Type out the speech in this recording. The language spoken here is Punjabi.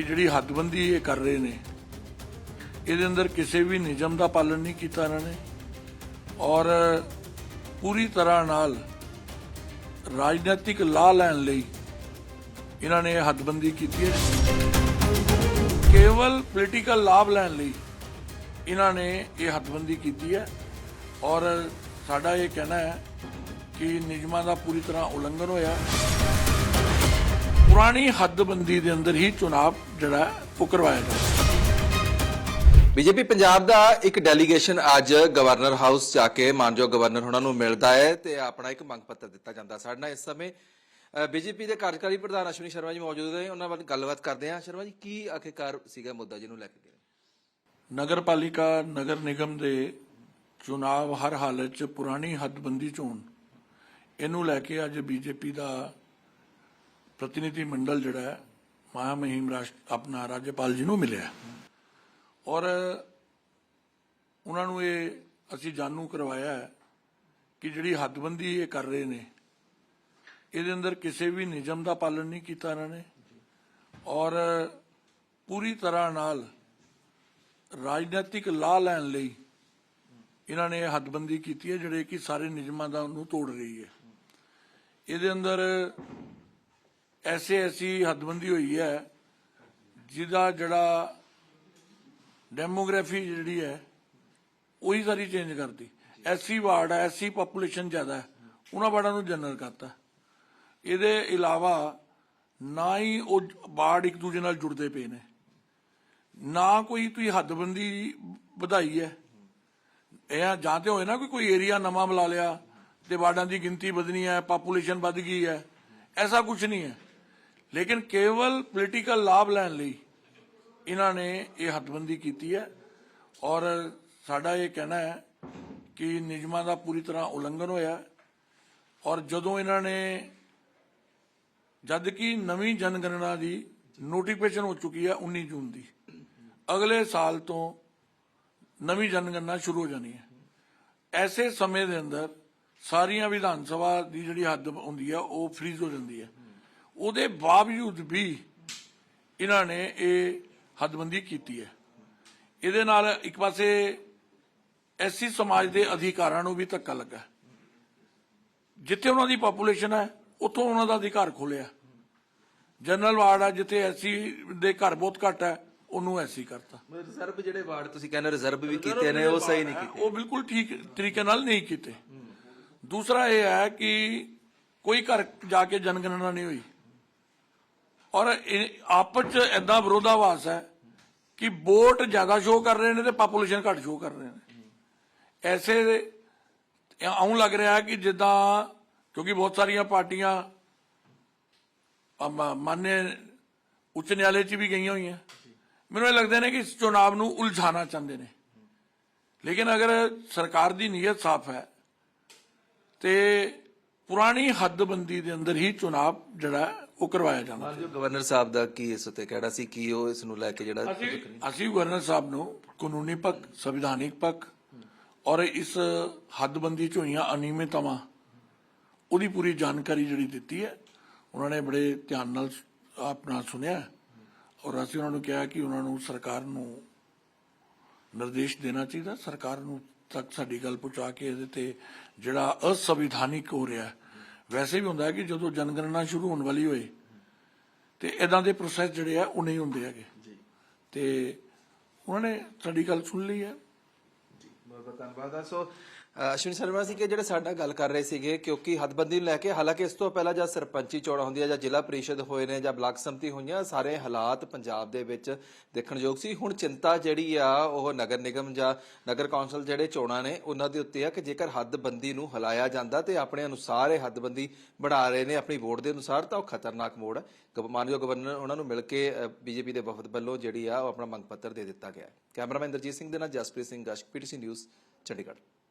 ਕਿ ਜਿਹੜੀ ਹੱਦਬੰਦੀ ਇਹ ਕਰ ਰਹੇ ਨੇ, ਇਹਦੇ ਅੰਦਰ ਕਿਸੇ ਵੀ ਨਿਯਮ ਦਾ ਪਾਲਣ ਨਹੀਂ ਕੀਤਾ ਇਹਨਾਂ ਨੇ। ਔਰ ਪੂਰੀ ਤਰ੍ਹਾਂ ਨਾਲ ਰਾਜਨੀਤਿਕ ਲਾਹ ਲੈਣ ਲਈ ਇਹਨਾਂ ਨੇ ਇਹ ਹੱਦਬੰਦੀ ਕੀਤੀ ਹੈ। ਕੇਵਲ ਪੋਲੀਟੀਕਲ ਲਾਭ ਲੈਣ ਲਈ ਇਹਨਾਂ ਨੇ ਇਹ ਹੱਦਬੰਦੀ ਕੀਤੀ ਹੈ। ਔਰ ਸਾਡਾ ਇਹ ਕਹਿਣਾ ਹੈ ਕਿ ਨਿਯਮਾਂ ਦਾ ਪੂਰੀ ਤਰ੍ਹਾਂ ਉਲੰਘਣ ਹੋਇਆ। ਪੁਰਾਣੀ ਹੱਦਬੰਦੀ ਦੇ ਅੰਦਰ ਹੀ ਚੁਣਾਵ ਜਿਹੜਾ ਉਹ ਕਰਵਾਇਆ ਜਾਵੇ ਬੀਜੇਪੀ ਪੰਜਾਬ ਦਾ ਇੱਕ ਡੈਲੀਗੇਸ਼ਨ ਅੱਜ ਗਵਰਨਰ ਹਾਊਸ ਜਾ ਕੇ ਮਾਨਯੋਗ ਗਵਰਨਰ ਉਹਨਾਂ ਨੂੰ ਮਿਲਦਾ ਹੈ ਤੇ ਆਪਣਾ ਇੱਕ ਮੰਗ ਪੱਤਰ ਦਿੱਤਾ ਜਾਂਦਾ ਸਾਡੇ ਨਾਲ ਇਸ ਸਮੇਂ। ਬੀਜੇਪੀ ਦੇ ਕਾਰਜਕਾਰੀ ਪ੍ਰਧਾਨ ਅਸ਼ਵਨੀ ਸ਼ਰਮਾ ਜੀ ਮੌਜੂਦ ਨੇ ਉਹਨਾਂ ਨਾਲ ਗੱਲਬਾਤ ਕਰਦੇ ਹਾਂ। ਸ਼ਰਮਾ ਜੀ ਕੀ ਆਖਿਰਕਾਰ ਸੀਗਾ ਮੁੱਦਾ ਜਿਹਨੂੰ ਲੈ ਕੇ? ਨਗਰਪਾਲਿਕਾ ਨਗਰ ਨਿਗਮ ਦੇ ਚੁਣਾਵ ਹਰ ਹਾਲਤ 'ਚ ਪੁਰਾਣੀ ਹੱਦਬੰਦੀ ਚੋਣ ਇਹਨੂੰ ਲੈ ਕੇ ਅੱਜ ਬੀਜੇਪੀ ਦਾ ਪ੍ਰਤੀਨਿਧੀ ਮੰਡਲ ਜਿਹੜਾ ਹੈ ਮਹਾ ਮਹਿਮ ਰਾਸ਼ਟਰ ਆਪਣਾ ਰਾਜਪਾਲ ਜੀ ਨੂੰ ਮਿਲਿਆ ਔਰ ਉਹਨਾਂ ਨੂੰ ਇਹ ਅਸੀਂ ਜਾਣੂ ਕਰਵਾਇਆ ਕਿ ਜਿਹੜੀ ਹੱਦਬੰਦੀ ਇਹ ਕਰ ਰਹੇ ਨੇ ਇਹਦੇ ਅੰਦਰ ਕਿਸੇ ਵੀ ਨਿਯਮ ਦਾ ਪਾਲਣ ਨਹੀਂ ਕੀਤਾ ਇਹਨਾਂ ਨੇ ਔਰ ਪੂਰੀ ਤਰ੍ਹਾਂ ਨਾਲ ਰਾਜਨੀਤਿਕ ਲਾਹ ਲੈਣ ਲਈ ਇਹਨਾਂ ਨੇ ਇਹ ਹੱਦਬੰਦੀ ਕੀਤੀ ਹੈ ਜਿਹੜੇ ਕਿ ਸਾਰੇ ਨਿਯਮਾਂ ਦਾ ਉਹਨੂੰ ਤੋੜ ਰਹੀ ਹੈ ਇਹਦੇ ਅੰਦਰ ਐਸੇ ਐਸੀ ਹੱਦਬੰਦੀ ਹੋਈ ਹੈ ਜਿਹਦਾ ਜਿਹੜਾ ਡੈਮੋਗ੍ਰਾਫੀ ਜਿਹੜੀ ਹੈ, ਉਹੀ ਸਾਰੀ ਚੇਂਜ ਕਰਤੀ। ਐਸੀ ਵਾਰਡ ਹੈ ਐਸੀ ਪੋਪੂਲੇਸ਼ਨ ਜ਼ਿਆਦਾ ਹੈ, ਉਹਨਾਂ ਵਾਰਡਾਂ ਨੂੰ ਜਨਰਲ ਕਰਤਾ। ਇਹਦੇ ਇਲਾਵਾ ਨਾ ਹੀ ਉਹ ਵਾਰਡ ਇੱਕ ਦੂਜੇ ਨਾਲ ਜੁੜਦੇ ਪਏ ਨੇ। ਨਾ ਕੋਈ ਤੁਸੀਂ ਹੱਦਬੰਦੀ ਵਧਾਈ ਹੈ। ਇਹ ਜਾਂ ਤੇ ਹੋਏ ਨਾ ਕੋਈ ਕੋਈ ਏਰੀਆ ਨਵਾਂ ਬੁਲਾ ਲਿਆ ਤੇ ਵਾਰਡਾਂ ਦੀ ਗਿਣਤੀ ਵਧਣੀ ਹੈ ਪਾਪੂਲੇਸ਼ਨ ਵੱਧ ਗਈ ਹੈ, ਐਸਾ ਕੁਝ ਨਹੀਂ ਹੈ। ਲੇਕਿਨ ਕੇਵਲ ਪੋਲੀਟੀਕਲ ਲਾਭ ਲੈਣ ਲਈ ਇਹਨਾਂ ਨੇ ਇਹ ਹੱਦਬੰਦੀ ਕੀਤੀ ਹੈ ਔਰ ਸਾਡਾ ਇਹ ਕਹਿਣਾ ਹੈ ਕਿ ਨਿਯਮਾਂ ਦਾ ਪੂਰੀ ਤਰ੍ਹਾਂ ਉਲੰਘਣ ਹੋਇਆ ਔਰ ਜਦੋਂ ਇਹਨਾਂ ਨੇ ਜਦ ਕਿ ਨਵੀਂ ਜਨਗਣਨਾ ਦੀ ਨੋਟੀਫਿਕੇਸ਼ਨ ਹੋ ਚੁੱਕੀ ਹੈ 19 ਜੂਨ ਦੀ, ਅਗਲੇ ਸਾਲ ਤੋਂ ਨਵੀਂ ਜਨਗਣਨਾ ਸ਼ੁਰੂ ਹੋ ਜਾਣੀ ਹੈ। ਐਸੇ ਸਮੇਂ ਦੇ ਅੰਦਰ ਸਾਰੀਆਂ ਵਿਧਾਨ ਸਭਾ ਦੀ ਜਿਹੜੀ ਹੱਦ ਹੁੰਦੀ ਹੈ ਉਹ ਫ੍ਰੀਜ਼ ਹੋ ਜਾਂਦੀ ਹੈ। ਉਹਦੇ ਬਾਵਜੂਦ ਵੀ ਇਹਨਾਂ ਨੇ ਇਹ ਹੱਦਬੰਦੀ ਕੀਤੀ ਹੈ। ਇਹਦੇ ਨਾਲ ਇੱਕ ਪਾਸੇ ਐਸੀ ਸਮਾਜ ਦੇ ਅਧਿਕਾਰਾਂ ਨੂੰ ਵੀ ਧੱਕਾ ਲੱਗਾ ਜਿੱਥੇ ਉਹਨਾਂ ਦੀ ਪੋਪੂਲੇਸ਼ਨ ਹੈ ਉੱਥੋਂ ਉਹਨਾਂ ਦਾ ਅਧਿਕਾਰ ਖੋਲਿਆ ਜਨਰਲ ਵਾਰਡ ਆ ਜਿੱਥੇ ਐਸੀ ਦੇ ਘਰ ਬਹੁਤ ਘੱਟ ਹੈ ਉਹਨੂੰ ਐਸੀ ਕਰਤਾ। ਰਿਜ਼ਰਵ ਜਿਹੜੇ ਵਾਰਡ ਤੁਸੀਂ ਕਹਿੰਦੇ ਰਿਜ਼ਰਵ ਵੀ ਕੀਤੇ ਨੇ ਉਹ ਸਹੀ ਨਹੀਂ ਕੀਤੇ। ਉਹ ਬਿਲਕੁਲ ਠੀਕ ਤਰੀਕੇ ਨਾਲ ਨਹੀਂ ਕੀਤੇ। ਦੂਸਰਾ ਇਹ ਹੈ ਕਿ ਕੋਈ ਘਰ ਜਾ ਕੇ ਜਨਗਣਨਾ ਨਹੀਂ ਹੋਈ। ਔਰ ਆਪਸ ਚ ਐਦਾਂ ਵਿਰੋਧਾਵਾਸ ਹੈ ਕਿ ਵੋਟ ਜ਼ਿਆਦਾ ਸ਼ੋਅ ਕਰ ਰਹੇ ਨੇ ਤੇ ਪਾਪੂਲੇਸ਼ਨ ਘੱਟ ਸ਼ੋਅ ਕਰ ਰਹੇ ਨੇ। ਐਸੇ ਆਉਂ ਲੱਗ ਰਿਹਾ ਕਿ ਜਿੱਦਾਂ ਕਿਉਂਕਿ ਬਹੁਤ ਸਾਰੀਆਂ ਪਾਰਟੀਆਂ ਅਮ- ਉੱਚ ਨਿਆਲੇ 'ਚ ਵੀ ਗਈਆਂ ਹੋਈਆਂ। ਮੈਨੂੰ ਇਹ ਲੱਗਦਾ ਨੇ ਕਿ ਇਸ ਚੁਣਾਵ ਨੂੰ ਉਲਝਾਣਾ ਚਾਹੁੰਦੇ ਨੇ। ਲੇਕਿਨ ਅਗਰ ਸਰਕਾਰ ਦੀ ਨੀਅਤ ਸਾਫ਼ ਹੈ ਤੇ ਪੁਰਾਣੀ ਹੱਦਬੰਦੀ ਦੇ ਅੰਦਰ ਹੀ ਚੁਣਾਵ ਜਿਹੜਾ ਉਹ ਕਰਵਾਇਆ ਜਾਣਾ ਮਾਨਯੋਗ ਗਵਰਨਰ ਸਾਹਿਬ ਦਾ ਕੀ ਇਸ ਉੱਤੇ ਕਹਿਣਾ ਸੀ? ਕੀ ਉਹ ਇਸ ਨੂੰ ਲੈ ਕੇ ਜਿਹੜਾ ਅਸੀਂ ਅਸੀਂ ਗਵਰਨਰ ਸਾਹਿਬ ਨੂੰ ਕਾਨੂੰਨੀ ਪੱਖ ਸੰਵਿਧਾਨਿਕ ਪੱਖ ਔਰ ਇਸ ਹੱਦਬੰਦੀ ਚ ਹੋਈਆਂ ਅਨਿਯਮਿਤਤਾਵਾਂ ਉਹਦੀ ਪੂਰੀ ਜਾਣਕਾਰੀ ਜਿਹੜੀ ਦਿੱਤੀ ਹੈ ਉਹਨਾਂ ਨੇ ਬੜੇ ਧਿਆਨ ਨਾਲ ਆਪਣਾ ਸੁਣਿਆ ਔਰ ਅਸੀਂ ਉਹਨਾਂ ਨੂੰ ਕਿਹਾ ਕਿ ਉਹਨਾਂ ਨੂੰ ਸਰਕਾਰ ਨੂੰ ਨਿਰਦੇਸ਼ ਦੇਣਾ ਚਾਹੀਦਾ ਸਰਕਾਰ ਨੂੰ ਤੱਕ ਸਾਡੀ ਗੱਲ ਪਹੁੰਚਾ ਕੇ ਇਹਦੇ ਤੇ ਜਿਹੜਾ ਅਸੰਵਿਧਾਨਿਕ ਹੋ ਰਿਹਾ ਹੈ, ਵੈਸੇ ਵੀ ਹੁੰਦਾ ਹੈ ਕਿ ਜਦੋਂ ਜਨਗਣਨਾ ਸ਼ੁਰੂ ਹੋਣ ਵਾਲੀ ਹੋਏ ਤੇ ਇਦਾਂ ਦੇ ਪ੍ਰੋਸੈਸ ਜਿਹੜੇ ਆ ਉਹ ਨਹੀਂ ਹੁੰਦੇ ਹੈਗੇ। ਤੇ ਉਹਨਾਂ ਨੇ ਸਾਡੀ ਗੱਲ ਸੁਣ ਲਈ ਹੈ। ਬਹੁਤ ਬਹੁਤ ਧੰਨਵਾਦ। ਆ ਸੋ ਅਸ਼ਵਨੀ ਸ਼ਰਮਾ ਸੀ ਕਿ ਜਿਹੜੇ ਸਾਡਾ ਗੱਲ ਕਰ ਰਹੇ ਸੀਗੇ, ਕਿਉਂਕਿ ਹੱਦਬੰਦੀ ਨੂੰ ਲੈ ਕੇ, ਹਾਲਾਂਕਿ ਇਸ ਤੋਂ ਪਹਿਲਾਂ ਜਾਂ ਸਰਪੰਚੀ ਚੋਣਾਂ ਹੁੰਦੀਆਂ ਜਾਂ ਜ਼ਿਲ੍ਹਾ ਪਰਿਸ਼ਦ ਹੋਏ ਨੇ ਜਾਂ ਬਲਾਕ ਸੰਮਤੀ ਹੋਈਆਂ, ਸਾਰੇ ਹਾਲਾਤ ਪੰਜਾਬ ਦੇ ਵਿੱਚ ਦੇਖਣਯੋਗ ਸੀ। ਹੁਣ ਚਿੰਤਾ ਜਿਹੜੀ ਆ, ਉਹ ਨਗਰ ਨਿਗਮ ਜਾਂ ਨਗਰ ਕੌਂਸਲ ਜਿਹੜੇ ਚੋਣਾਂ ਨੇ, ਉਹਨਾਂ ਦੇ ਉੱਤੇ ਆ ਕਿ ਜੇਕਰ ਹੱਦਬੰਦੀ ਨੂੰ ਹਲਾਇਆ ਜਾਂਦਾ ਤੇ ਆਪਣੇ ਅਨੁਸਾਰ ਇਹ ਹੱਦਬੰਦੀ ਬਣਾ ਰਹੇ ਨੇ ਆਪਣੀ ਵੋਟ ਦੇ ਅਨੁਸਾਰ, ਤਾਂ ਉਹ ਖਤਰਨਾਕ ਮੋੜ ਹੈ ਮਾਨਯੋਗ ਗਵਰਨਰ ਉਹਨਾਂ ਨੂੰ ਮਿਲ ਕੇ ਬੀਜੇਪੀ ਦੇ ਵਫਦ ਵੱਲੋਂ ਜਿਹੜੀ ਆ, ਉਹ ਆਪਣਾ ਮੰਗ ਪੱਤਰ ਦੇ ਦਿੱਤਾ ਗਿਆ ਕੈਮਰਾਮੈਨ ਦਰਜੀਤ ਸਿੰਘ ਦੇ ਨਾਲ ਜਸਪ੍ਰੀਤ ਸਿੰਘ ਗਸ਼ਕ ਪੀਟੀਸੀ ਨਿਊਜ਼, ਚੰਡੀਗੜ੍ਹ।